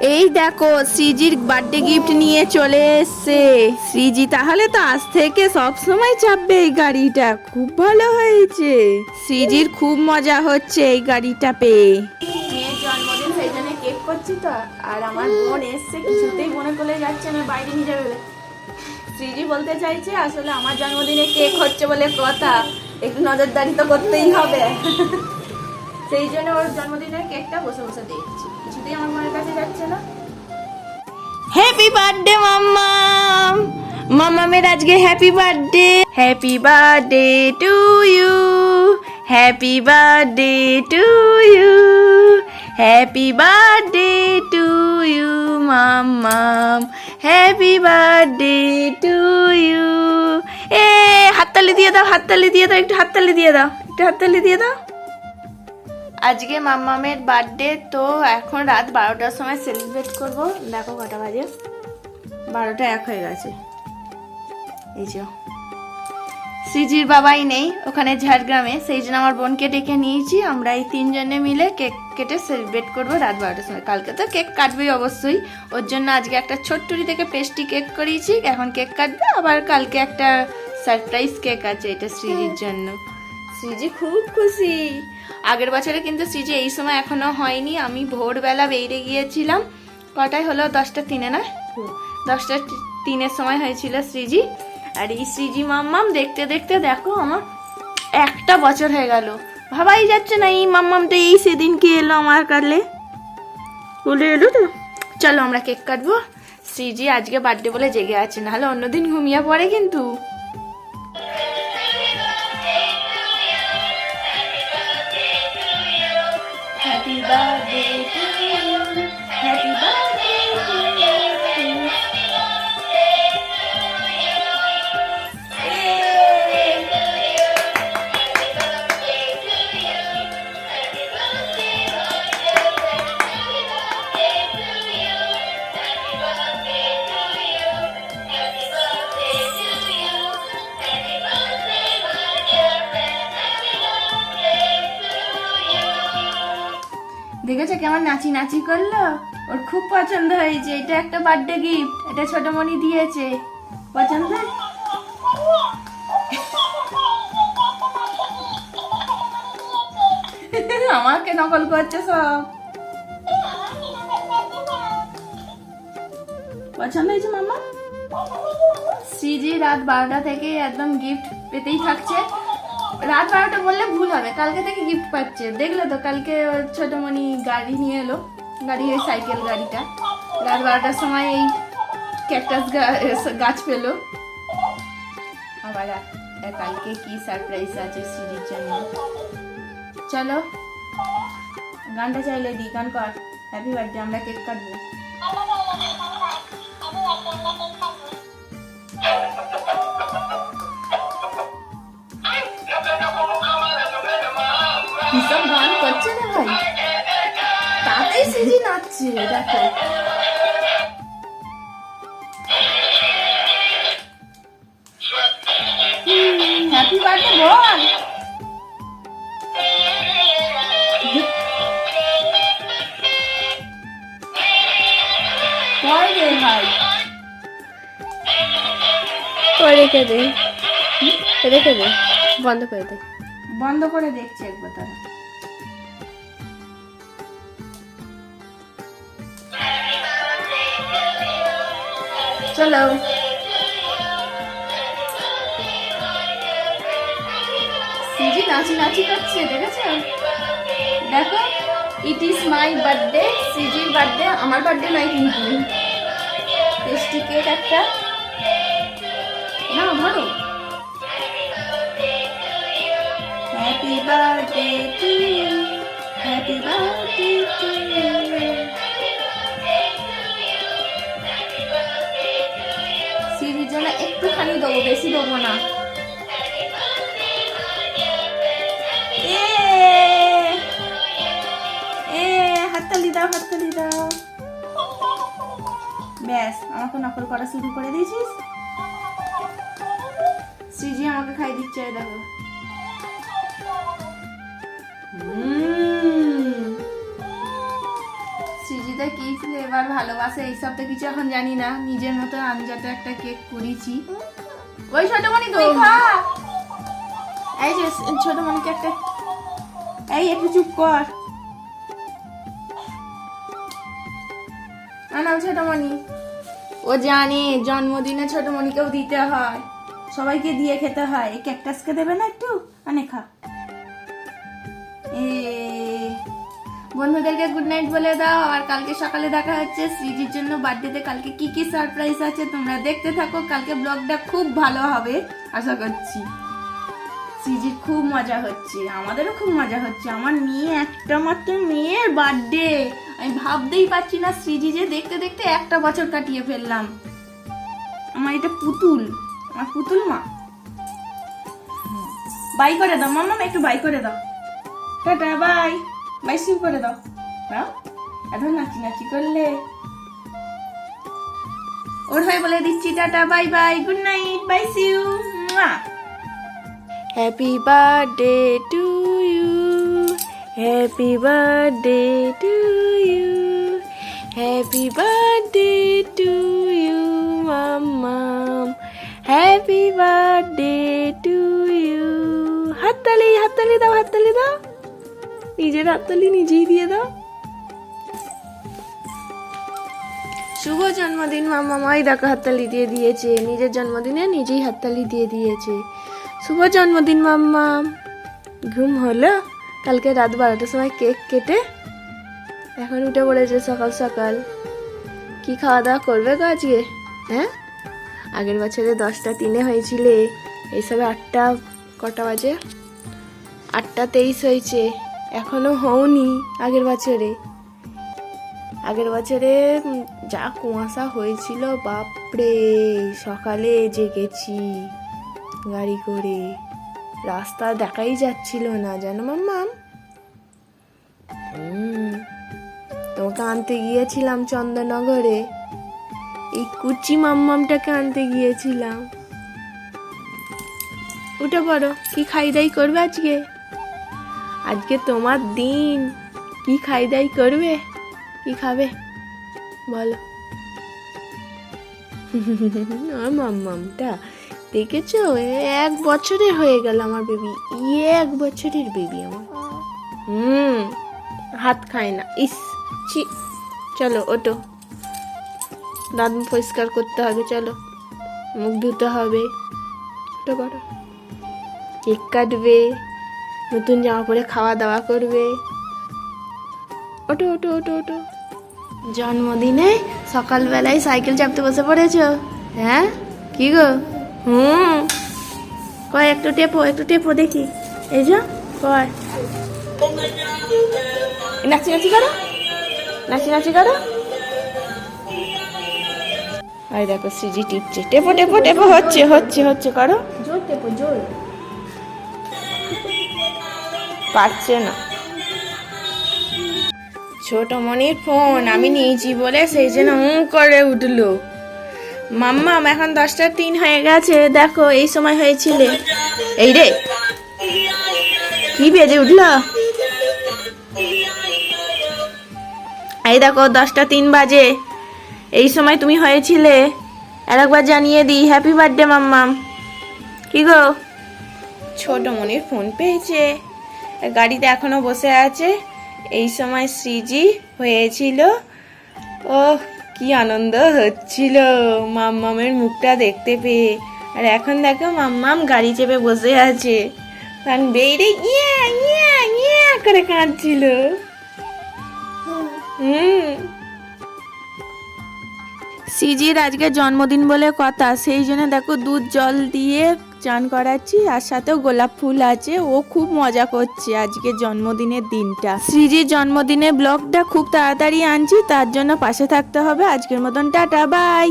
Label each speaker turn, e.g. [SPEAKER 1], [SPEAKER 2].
[SPEAKER 1] এই দেখো, শ্রীজির birthday gift নিয়ে চলে এসছে। শ্রীজি, তাহলে তো আজ থেকে সব সময় চাপবে এই গাড়িটা। খুব ভালো হয়েছে। শ্রীজির খুব মজা হচ্ছে এই গাড়িটা পেয়ে। জন্মদিন, সেই জন্য কেক করছি তো। আর আমার কিছুতেই মনে যাচ্ছে না, বাইরে যাবে। শ্রীজি বলতে চাইছে, আসলে আমার জন্মদিনে কেক হচ্ছে বলে কথা। একটু নজরদারি তো করতেই হবে। সেই জন্য ওর জন্মদিনের কেকটা বসে বসে দেখছি। হ্যাপি বার্থডে মাম্মাম মাম্মামের আজকে happy birthday happy birthday to you happy birthday to you happy birthday to you Mammam happy birthday to you এ, হাততালি দিয়ে দাও, হাততালি দিয়ে দাও, একটু হাততালি দিয়ে দাও, একটু হাততালি দিয়ে দাও। আজকে মাম্মামের বার্থডে, তো এখন রাত বারোটার সময় সেলিব্রেট করব। দেখো কটা বাজে। বারোটা এক হয়ে গেছে। এই যে। সিজির বাবাই নেই ওখানে ঝাড়গ্রামে, সেই জন্য আমার বোনকে ডেকে নিয়েছি। আমরা এই তিনজনে মিলে কেক কেটে সেলিব্রেট করব রাত বারোটার সময়। কালকে তো কেক কাটবেই অবশ্যই। ওর জন্য আজকে একটা ছোট্টুরি থেকে পেস্টি কেক করিয়েছি। এখন কেক কাটবে, আবার কালকে একটা সারপ্রাইজ কেক আছে, এটা শ্রীজির জন্য। শ্রীজি খুব খুশি। আগের বছরে কিন্তু শ্রীজি এই সময় এখনও হয়নি। আমি ভোরবেলা বেরিয়ে গিয়েছিলাম। কটায় হলো? দশটা তিনে না? দশটা তিনের সময় হয়েছিল শ্রীজি। আর এই শ্রীজি মাম্মাম দেখতে দেখতে দেখো আমার একটা বছর হয়ে গেল। ভাবাই যাচ্ছে না এই মাম্মামটা এই সেদিন কি এলো আমার কালে। বলে এলো তো। চলো আমরা কেক কাটবো। শ্রীজি আজকে বার্থডে বলে জেগে আছে। নাহলে অন্যদিন ঘুমিয়ে পড়ে কিন্তু। Bade দেখেছ কেমন নাচি নাচি করল? ওর খুব পছন্দ হয়েছে। এটা একটা বার্থডে গিফট এটা ছোট মনি দিয়েছে। পছন্দ? আমাকে নকল করছে সব। পছন্দ হয়েছে মামা সিজি রাত বারোটা থেকে একদম গিফট পেতেই থাকছে। রাত বারোটা বললে ভুল হবে। কালকে থেকে গিফট পাচ্ছে। দেখলে তো, কালকে ছোটমণি গাড়ি নিয়ে এলো। গাড়ি ওই সাইকেল গাড়িটা। রাত বারোটার সময় এই ক্যাকটাস গাছ পেল। আবার কালকে কি সারপ্রাইজ আছে সিজির জন্য। চলো, গানটা চাইলে দি, গান কর। হ্যাপি বার্থডে আমরা কেক কাটবো। সিজি দেখো হ্যাপি বার্থডে বল
[SPEAKER 2] রেখে দে। রেখে দে। বন্ধ করে দে।
[SPEAKER 1] বন্ধ করে দেখছে একবার তারা চলো। সিজি নাচি নাচি করছে, দেখেছ? দেখো ইট ইজ মাই বার্থডে সিজির বার্থডে আমার বার্থডে নয় কিন্তু। টেস্টি কেক একটা। না ধরো happy birthday to happy birthday একটুখানি দেবো, বেশি দেবো না। হাততালি দাও দাও। ব্যাস, আমাকে শুরু করে দিয়েছিস? আমাকে খাই দিচ্ছে দেখো। হুম। সিজি সৃজিতা কি ফ্লেভার ভালোবাসে এইসব তো কিছু এখন জানি না। নিজের মতো আনজাতে একটা কেক করেছি। ওই ছোট মনি তুই খা। এই যে ছোট মনিকে একটা এই একটু চুপ কর। আনাও ছোট মনি ও জানে জন্মদিনে ছোট মনিকেও দিতে হয়। সবাইকে দিয়ে খেতে হয়। এই ক্যাকটাসকে দেবে না একটু? আনে খা। বন্ধুদেরকে গুড নাইট বলে দাও। আর কালকে সকালে দেখা হচ্ছে সৃজির জন্য বার্থডেতে কালকে কি কি সারপ্রাইজ আছে তোমরা দেখতে থাকো। কালকে ব্লগটা খুব ভালো হবে, আশা করছি। সৃজির খুব মজা হচ্ছে, আমাদেরও খুব মজা হচ্ছে। আমার মেয়ে একটা মাত্র মেয়ের বার্থডে আমি ভাবতেই পারছি না সৃজি যে দেখতে দেখতে একটা বছর কাটিয়ে ফেললাম। আমার এটা পুতুল। আমার পুতুল মা। বাই করে দাও। মামা একটু বাই করে দাও। Tata, bye. বাই সিউ করে দাও দাও এত নাচি নাচি করলে ওর হয়ে বলে দিচ্ছি tata bye bye good night bye see you happy birthday to you happy birthday to you happy birthday to you Mam happy birthday to you হাততালি হাততালি দাও হাততালি দাও নিজের হাততালি নিজেই দিয়ে দাও। শুভ জন্মদিন, মামা মাই দেখো হাততালি দিয়ে দিয়েছে। নিজের জন্মদিনে নিজেই হাততালি দিয়ে দিয়েছে। শুভ জন্মদিন, মাম্মা। ঘুম হলো? কালকে রাত বারোটার সময় কেক কেটে এখন উঠে পড়েছে সকাল সকাল। কি খাওয়া দাওয়া করবে গো আজকে? হ্যাঁ? আগের বছরে দশটা, তিনে হয়েছিলে। এইসবে আটটা, কটা বাজে? আটটা তেইশ হয়েছে। এখনও হওনি আগের বছরে। আগের বছরে যা কুয়াশা হয়েছিল, বাপরে, সকালে জেগেছি গাড়ি করে। রাস্তা দেখাই যাচ্ছিল না, জানো মাম্মাম তোমাকে আনতে গিয়েছিলাম চন্দননগরে। এই কুচি মাম্মামটাকে আনতে গিয়েছিলাম। উঠে পড়ো, কি খাই দাই করবে আজকে? আজকে তোমার দিন। কি খাই দাই করবে? কি খাবে? বলো। মাম্মামটা দেখেছ? এক বছরের হয়ে গেল আমার বেবি ইয়ে এক বছরের বেবি আমার। হুম, হাত খায় না। ইস, ছি। চলো ওটো দাঁত পরিষ্কার করতে হবে, চলো। মুখ ধুতে হবে। করো কেক কাটবে। নতুন জামা পরে খাওয়া দাওয়া করবে। ওটো ওটো ওটো ওটো জন্মদিনে সকালবেলায় সাইকেল চাপতে বসে পড়েছ? হ্যাঁ? কি গো? হুম। কয়, একটু টেপো একটু টেপো দেখি। এই যা, কয়। নাচি নাচি করো। নাচি নাচি করো। আই দেখো, সিজি টিপছে। টেপো টেপো টেপো, হচ্ছে হচ্ছে হচ্ছে, করো। জোর টেপো, জোর। পারছে না। ছোট মনির ফোন আমি নিয়েছি বলে সেই জন্য হুঁ করে উঠল। মাম্মাম এখন দশটা তিন হয়ে গেছে। দেখো, এই সময় হয়েছিল। এই রে। কি বেজে উঠল? এই দেখো, দশটা তিন বাজে। এই সময় তুমি হয়েছিলে। আর একবার জানিয়ে দিই হ্যাপি বার্থডে মাম্মাম কি গো? ছোট মনির ফোন পেয়েছে। গাড়িতে এখনও বসে আছে। এই সময় সৃজি হয়েছিল। ও কি আনন্দ হচ্ছিল মাম্মামের মুখটা দেখতে পেয়ে। আর এখন দেখো মাম্মাম গাড়ি চেপে বসে আছে। কারণ ইয়া ইয়া করে কাঁদছিল। হুম। সিজির আজকে জন্মদিন বলে কথা, সেই জন্য দেখো দুধ জল দিয়ে চান করাচ্ছি, আর সাথেও গোলাপ ফুল আছে। ও খুব মজা করছে আজকে জন্মদিনের দিনটা। শ্রীজির জন্মদিনের ব্লগটা খুব তাড়াতাড়ি আনছি, তার জন্য পাশে থাকতে হবে। আজকের মতন টাটা, বাই।